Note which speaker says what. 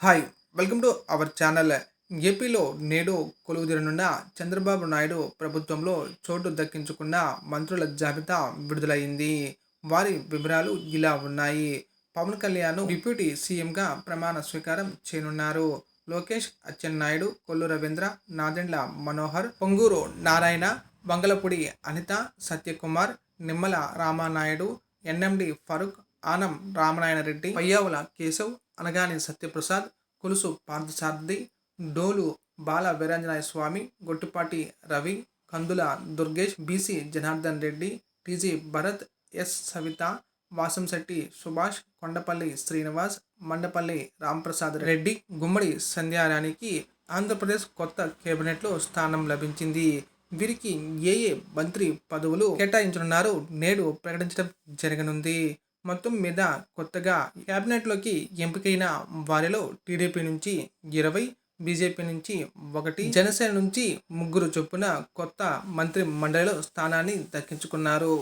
Speaker 1: Hi welcome to our channel ఏపీలో నేడు కొలువుదీరనున్న చంద్రబాబు నాయుడు ప్రభుత్వంలో చోటు దక్కించుకున్న మంత్రుల జాబితా విడుదలైంది. వారి వివరాలు ఇలా ఉన్నాయి. పవన్ కళ్యాణ్ డిప్యూటీ సీఎంగా ప్రమాణ స్వీకారం చేయనున్నారు. Lokesh Atchannaidu Kollu Ravindra Nadendla Manohar Ponguru Narayana Vangalapudi Anitha Satyakumar Nimmala Ramanaidu NMD Farooq Anam Ramanarayana Reddy Payyavula Keshav Anagani Satyaprasad Kolusu Parthasarathy Dola Bala Veeranjaneya Swamy Gottipati Ravi Kandula Durgesh BC Janardhan Reddy TG Bharath S Savitha Vasamsetti Subhash Kondapalli Srinivas Mandapalli Ramprasad Reddy Gummadi సంధ్యారానికి Andhra Pradesh కొత్త కేబినెట్లో స్థానం లభించింది. వీరికి ఏ ఏ మంత్రి పదవులు కేటాయించనున్నారు నేడు ప్రకటించడం జరగనుంది. మొత్తం మీద కొత్తగా క్యాబినెట్లోకి ఎంపికైన వారిలో టీడీపీ నుంచి ఇరవై బీజేపీ నుంచి ఒకటి జనసేన నుంచి ముగ్గురు చొప్పున కొత్త మంత్రి మండలిలో స్థానాన్ని దక్కించుకున్నారు.